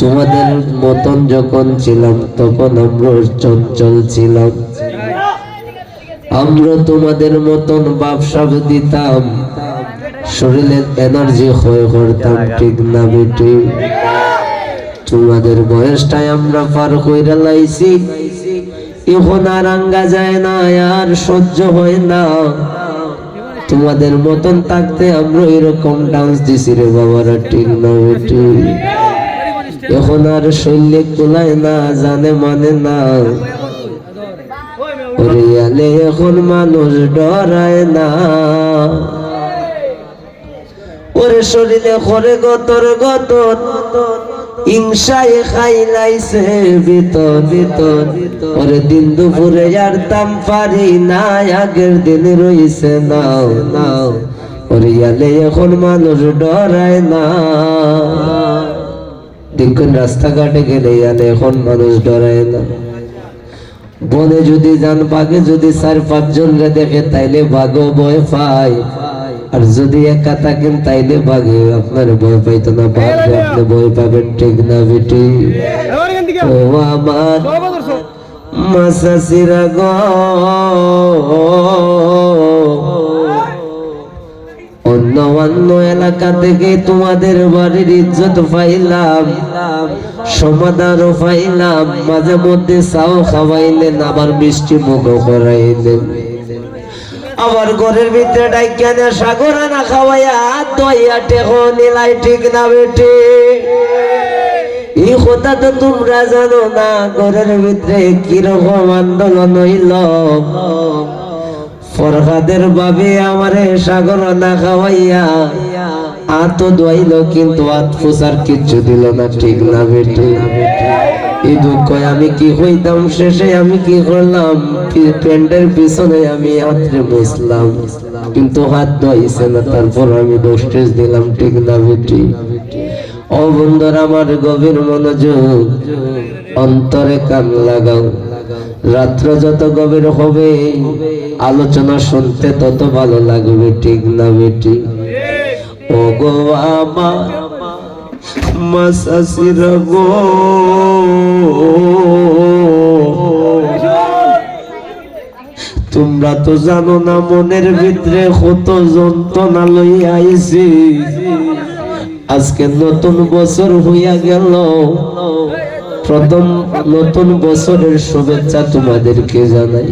তোমাদের মতন যখন ছিলাম, তখন আমরা চঞ্চল ছিলাম। আমরা তোমাদের মতন ব্যবসা দিতাম। শরীরের এনার্জি ক্ষয় করতাম ঠিক না বেটি? তোমাদের বয়সটাই আমরা পার কইরা লাইছি। এখন আর আঙ্গা যায় না, আর সহ্য হয় না। তোমাদের মতন থাকতে আমরা এরকম ডান্স দিছি রে বাবারা, ঠিক না এখন আর শৈল্যে কোলায় না, জানে মানে না। ওরে আলে, এখন মানুষ ডরায় না। ওরে শরীরে করে গতর গতর। ইংসায় খাইলাইছে ভিতর ভিতর ওরে দিন দুপুরে আর তাম পারি না, আগের দিন রইছে নাও নাও। ওরে আলে এখন মানুষ ডরায় না। দেখুন রাস্তাঘাটে গেলে আলে এখন মানুষ ডরায় না। বনে যদি যান, বাঘে যদি চার পাঁচজন দেখে, তাইলে বাঘও ভয় পায়। আর যদি একা থাকেন তাইলে বাঘে আপনার ভয় পাইতো না বাঘে আপনি ভয় পাবেন ঠিক না বেটি? ও আমার মাসাসিরা গো। অন্য অন্য এলাকা থেকে তোমাদের বাড়ির ইজ্জত পাইলাম সমাধানও পাইলাম মাঝে মধ্যে চাও খাওয়াইলেন আবার মিষ্টি মুখও করাইলেন। আবার ঘরের ভিতরে ডাইকানে সাগর না খাওয়াইয়া দইয়া টেকো নিলাই ঠিক না বেটি। এই কথা তো তোমরা জানো না, ঘরের ভিতরে কীরকম আন্দোলন হইল। ফরহাদের বাবে আমারে সাগর না খাওয়াইয়া আত দোয়াইল কিন্তু আত ফুসার কিচ্ছু দিল না, ঠিক না বেটি। দুঃখ আমি কি হইতাম শেষে? আমি কি করলাম প্যান্ডের পিছনে আমি বসলাম। কিন্তু হাত ধোয়াইছে না, তারপর আমি দিলাম, ঠিক না বেটি? ও বন্ধুর আমার গভীর মনোযোগ, অন্তরে কান লাগাও। রাত্র যত গভীর হবে, আলোচনা শুনতে তত ভালো লাগবে, ঠিক না বেটি? ও গো আমার গো তোমরা তো জানো না মনের ভিতরে কত যন্ত্রণা লই আইছি। আজকে নতুন বছর হইয়া গেল। প্রথম নতুন বছরের শুভেচ্ছা তোমাদেরকে জানাই।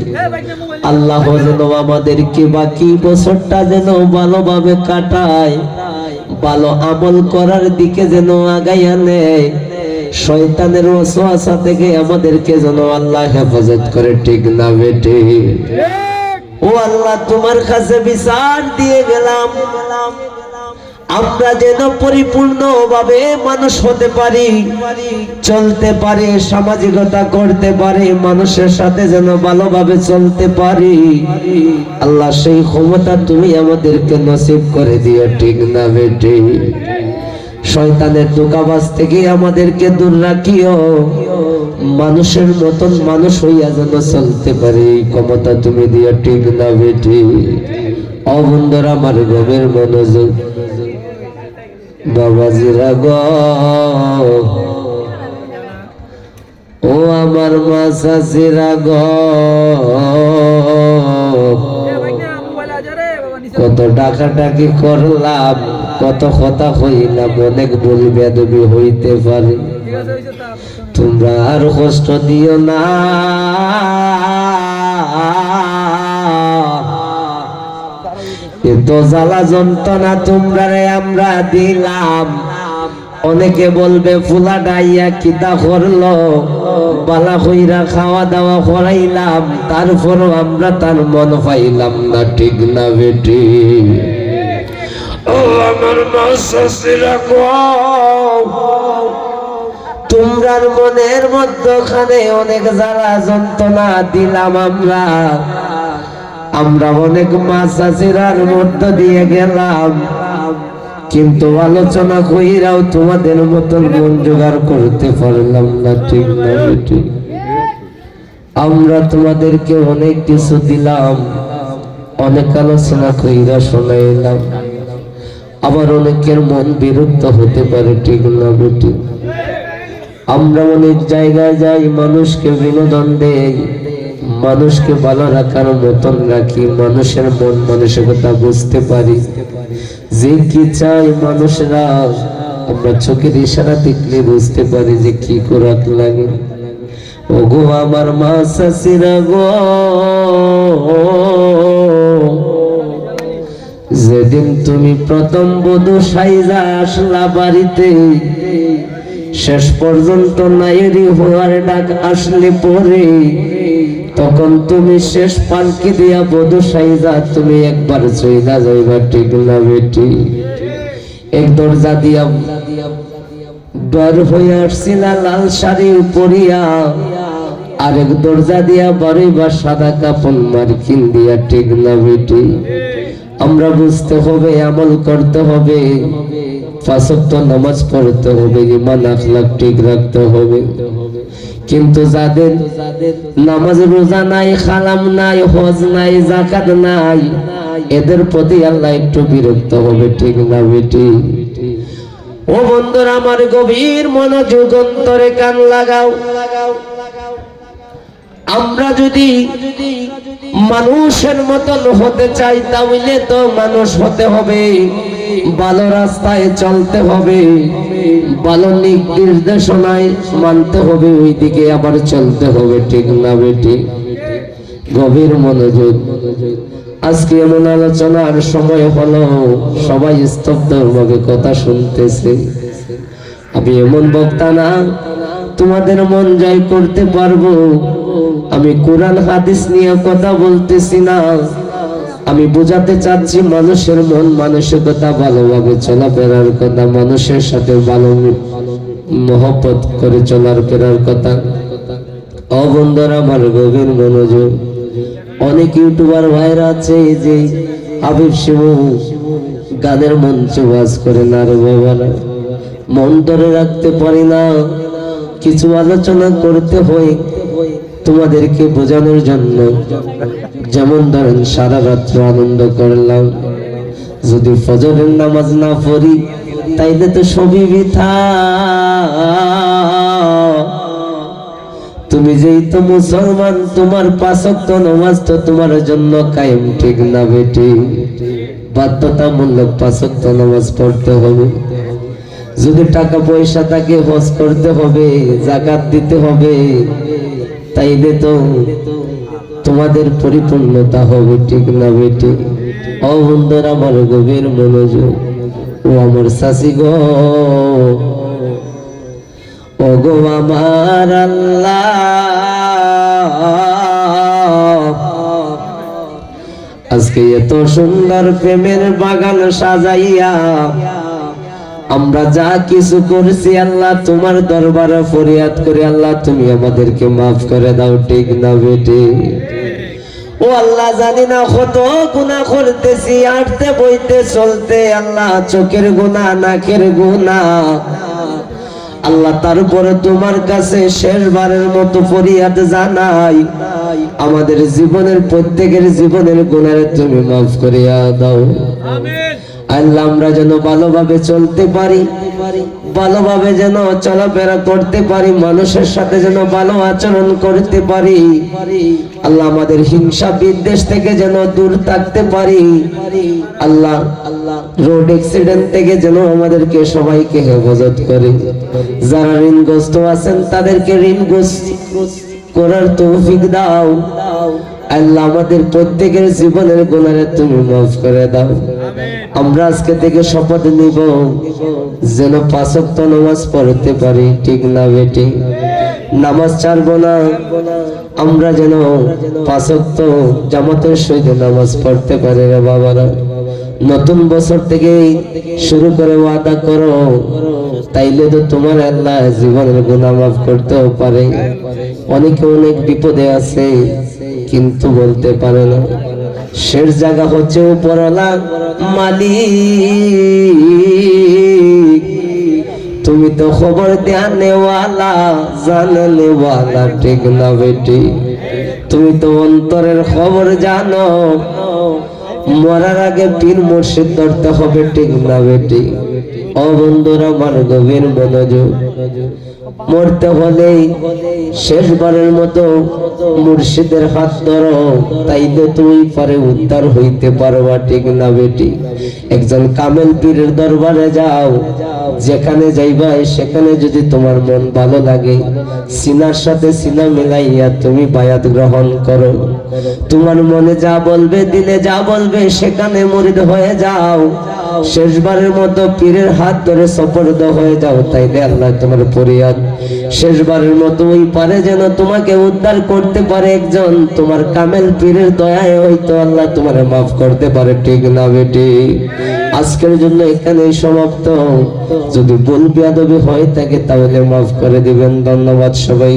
আল্লাহ যেন আমাদেরকে বাকি বছরটা যেন ভালোভাবে কাটায়। ভালো আমল করার দিকে যেন আগাইয়া নেয়। শয়তানের ওয়াসওয়াসা থেকে আমাদেরকে যেন আল্লাহ হেফাজত করে ঠিক না বেটে? ও আল্লাহ তোমার কাছে বিচার দিয়ে গেলাম। আমরা যেন পরিপূর্ণ ভাবে মানুষ হতে পারি, চলতে পারি, সামাজিকতা করতে পারি, মানুষের সাথে যেন ভালোভাবে চলতে পারি। আল্লাহ সেই ক্ষমতা তুমি আমাদেরকে নসিব করে দিও, ঠিক না বেটি? শয়তানের দোকাবাজ থেকে আমাদেরকে দূর রাখিও। মানুষের মতন মানুষ হইয়া যেন চলতে পারে, এই ক্ষমতা তুমি দিও, ঠিক না বেটি? অবন্ধর আমার গমের মনোযোগ বাবাজিরা গ। ও আমার মাসাসিরা গ। কত ডাকাডাকি করলাম, কত কথা হইলাম অনেক ভুল বেদবি হইতে পারে। তোমরা আর কষ্ট দিও না। এত জ্বালা যন্ত্রণা তোমরা আমরা দিলাম। অনেকে বলবে, ফুলা ডাইয়া কিতা করল? বালা কইরা খাওয়া দাওয়া করাইলাম, তারপরও আমরা তার মন পাইলাম না, ঠিক না বেটি? তোমরার মনের মধ্যখানে অনেক জ্বালা যন্ত্রণা দিলাম আমরা। আমরা অনেক মাছ আছিরার মধ্য দিয়ে গেলাম। কিন্তু আলোচনা কইরাও তোমাদের মতন মন জোগাড় করতে পারলাম না, ঠিক না আমরা তোমাদেরকে অনেক কিছু দিলাম, অনেক আলোচনা কইরা শোনাইলাম। আবার অনেকের মন বিরক্ত হতে পারে, ঠিক না বেটি আমরা অনেক জায়গায় যাই, মানুষকে বিনোদন দেই। মানুষকে ভালো রাখার মতন রাখি, মানুষের মন মানসিকতা বুঝতে পারি। যে কি চাই মানুষরা, আমরা চোখের ইশারা দেখলে বুঝতে পারি যে কি করার লাগে। ওগো আমার মা শাশিরা গো, যেদিন তুমি প্রথম বধূ সাইজা আসলা বাড়িতে, শেষ পর্যন্ত নায়েরি হওয়ার ডাক আসলে পরে। তখন তুমি শেষ পালকি দিয়া বধূ সাইজা তুমি একবার চইলা যাইবা, ঠিক না বেটি? এক দরজা দিয়া বের হয়ে আসছিলা, লাল শাড়ি পরিয়া আরেক দরজা দিয়া বাড়ি বা সাদা কাপন মার্কিন দিয়া, ঠিক না বেটি? আমরা বুঝতে হবে, আমল করতে হবে। নামাজ পড়তে হবে, ইমান আখলাক ঠিক রাখতে হবে। কিন্তু যাদের নামাজ রোজা নাই, খালাম নাই, হজ নাই জাকাত নাই, এদের প্রতি আল্লাহ একটু বিরক্ত হবে, ঠিক না বেটি? ও বন্ধুরা, আমার গভীর মনোযোগ অন্তরে কান লাগাও। আমরা যদি মানুষের মতন হতে চাই, তাহলে তো মানুষ হতে হবে। ভালো রাস্তায় চলতে হবে। ভালো নিক নির্দেশনায় মানতে হবে। ওই দিকে আবার চলতে হবে। ঠিক না বেটি গভীর মনোযোগ। আজকে এমন আলোচনার সময় হলো, সবাই স্তব্ধ ভাবে কথা শুনতেছে। আমি এমন বক্তা না, তোমাদের মন জয় করতে পারব। আমি কোরআন, হাদিস নিয়ে কথা বলতেছি না। আমি বোঝাতে চাচ্ছি মানুষের মন মানসিকতা ভালোভাবে চলাফেরার কথা, মানুষের সাথে ভালো মহব্বত করে চলার ফেরার কথা। অবন্ধর আমার গভীর মনোযোগ। অনেক ইউটিউবার ভাইরা আছে যে হাবিব শিব গানের মঞ্চে বাস করে না রে বাবারা। মন ধরে রাখতে পারি না। কিছু আলোচনা করতে হয়। তোমাদেরকে বোঝানোর জন্য যেমন ধরেন সারা রাত্র আনন্দ করলাম। যদি ফজরের নামাজ না পড়ি, তাইলে তো সবই বৃথা। তুমি যেই তো মুসলমান, তোমার পাঁচক্ত নামাজ তো তোমার জন্য কায়েম, ঠিক না বেটি? বাধ্যতামূলক পাঁচক্ত নামাজ পড়তে হবে। যদি টাকা পয়সা থাকে হজ করতে হবে, জাকাত দিতে হবে, তাইলে তো তোমাদের পরিপূর্ণতা হবে, ঠিক না বেটি? ও বন্ধুর আমার গভীর মনোযোগ। ও আমার শাসি গো। ও গো আমার আল্লাহ। আজকে এত সুন্দর প্রেমের বাগান সাজাইয়া আমরা যা কিছু করছি আল্লাহ, তোমার দরবারে ফরিয়াদ করে আল্লাহ, তুমি আমাদেরকে মাফ করে দাও, ঠিক না বেটি? ও আল্লাহ, জানি না কত গুনাহ করতেছি, আটতে বইতে চলতে আল্লাহ, চোখের গুনাহ, নাকের গুনাহ। আল্লাহ, তারপরে তোমার কাছে শেষবারের মতো ফরিয়াদ জানাই। আমাদের জীবনের, প্রত্যেকের জীবনের গুণের তুমি মাফ করিয়া দাও। আল্লাহ আমরা যেন ভালোভাবে চলতে পারি, ভালোভাবে যেন চলাফেরা করতে পারি, মানুষের সাথে যেন ভালো আচরণ করতে পারি। আল্লাহ আমাদের হিংসা বিদ্বেষ থেকে যেন দূর থাকতে পারি। আল্লাহ রোড অ্যাক্সিডেন্ট থেকে যেন আমাদেরকে সবাইকে হেফাজত করে। যারা ঋণগ্রস্ত আছেন, তাদেরকে ঋণগ্রস্ত করার তৌফিক দাও। আল্লাহ আমাদের প্রত্যেকের জীবনের গুণারে তুমি মাফ করে দাও। আমরা আজকে থেকে শপথ নিব যেন পাঁচক্ত নামাজ পড়তে পারি, ঠিক না বেটি? নামাজ ছাড়বো না। আমরা যেন পাঁচক্ত জামাতের সহিত নামাজ পড়তে পারি রে বাবারা। নতুন বছর থেকে শুরু করে ওয়াদা করো, তাইলে তো তোমার আল্লাহ জীবনের গুণা মাফ করতেও পারে। অনেকে অনেক বিপদে আছে, কিন্তু বলতে পারে না। শেষ জায়গা হচ্ছে উপরওয়ালা মালি তুমি তো খবর দেওয়ালা, জানলেওয়ালা, ঠিক না বেটি? তুমি তো অন্তরের খবর জানো। মরার আগে পীর মুর্শিদ ধরতে হবে, ঠিক না বেটি? ও বন্ধুরা আমার গভীর মনোযোগ মরতে হলেই শেষবারের মতো মুর্শিদের হাত ধরো তাই তো তুমি পরে উদ্ধার হইতে পারবা, ঠিক না বেটি? একজন কামেল পীরের দরবারে যাও, যেখানে যাইবা, সেখানে যদি তোমার মন ভালো লাগে, সিনার সাথে সিনা মিলাইয়া তুমি বায়াত গ্রহণ করো। তোমার মনে যা বলবে, দিলে যা বলবে, সেখানে মরিদ হয়ে যাও। শেষবারের মতো পীরের হাত ধরে সপর্দ হয়ে যাও, তাইলে আল্লাহ তোমার পরিয়াদ শেষবারের মতো ওই পারে যেন তোমাকে উদ্ধার করতে পারে একজন, তোমার কামেল পীরের দয়ায় হয়তো আল্লাহ তোমার মাফ করতে পারে, ঠিক না বেটি? আজকের জন্য এখানেই সমাপ্ত। যদি ভুল বেয়াদবি হয় থাকে তাহলে মাফ করে দিবেন। ধন্যবাদ সবাই